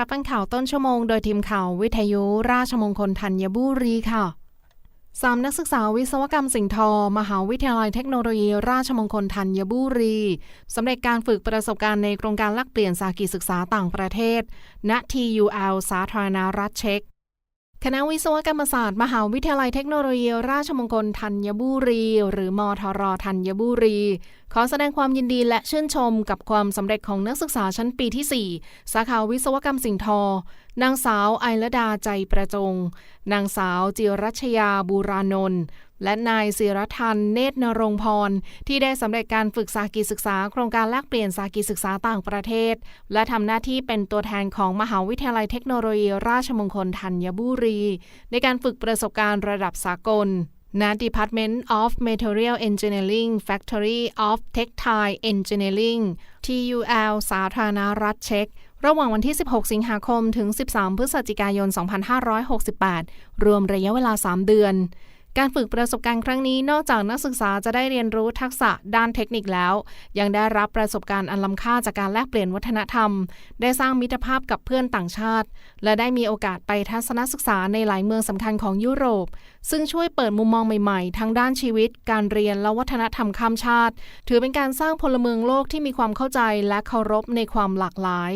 รับฟังข่าวต้นชั่วโมงโดยทีมข่าววิทยุราชมงคลธัญบุรีค่ะสามนักศึกษาวิศวกรรมสิ่งทอ มหาวิทยาลัยเทคโนโลยี ราชมงคลธัญบุรีสำเร็จการฝึกประสบการณ์ในโครงการลักเปลี่ยนสากิศึกษาต่างประเทศ ณ TUL สาธารณรัฐเช็ก คณะวิศวกรรมศาสตร์ มหาวิทยาลัยเทคโนโลยี ราชมงคลธัญบุรี หรือมทรธัญบุรี ขอแสดงความยินดีและชื่นชมกับความสำเร็จของนักศึกษาชั้นปีที่ 4 สาขาวิศวกรรมสิ่งทอ นางสาวไอระดาใจประจง นางสาวจิรัชยาบูรานนท์ และนายศิรทันเนตรนรงพร ที่ได้สำเร็จการฝึกสากิศึกษา โครงการแลกเปลี่ยนสากิศึกษาต่างประเทศ และทำหน้าที่เป็นตัวแทนของมหาวิทยาลัยเทคโนโลยี ราชมงคลธัญบุรี ในการฝึกประสบการณ์ระดับสากลณ Department of Material Engineering Factory of Textile Engineering TUL สาธารณรัฐเช็กระหว่างวันที่ 16 สิงหาคม ถึง 13 พฤศจิกายน 2568 รวมระยะเวลา 3 เดือน การฝึกประสบการณ์ครั้งนี้นอกจากนักศึกษาจะได้เรียนรู้ทักษะด้านเทคนิคแล้ว ยังได้รับประสบการณ์อันล้ำค่าจากการแลกเปลี่ยนวัฒนธรรม ได้สร้างมิตรภาพกับเพื่อนต่างชาติ และได้มีโอกาสไปทัศนศึกษาในหลายเมืองสำคัญของยุโรป ซึ่งช่วยเปิดมุมมองใหม่ๆ ทั้งด้านชีวิต การเรียนและวัฒนธรรมข้ามชาติ ถือเป็นการสร้างพลเมืองโลกที่มีความเข้าใจและเคารพในความหลากหลาย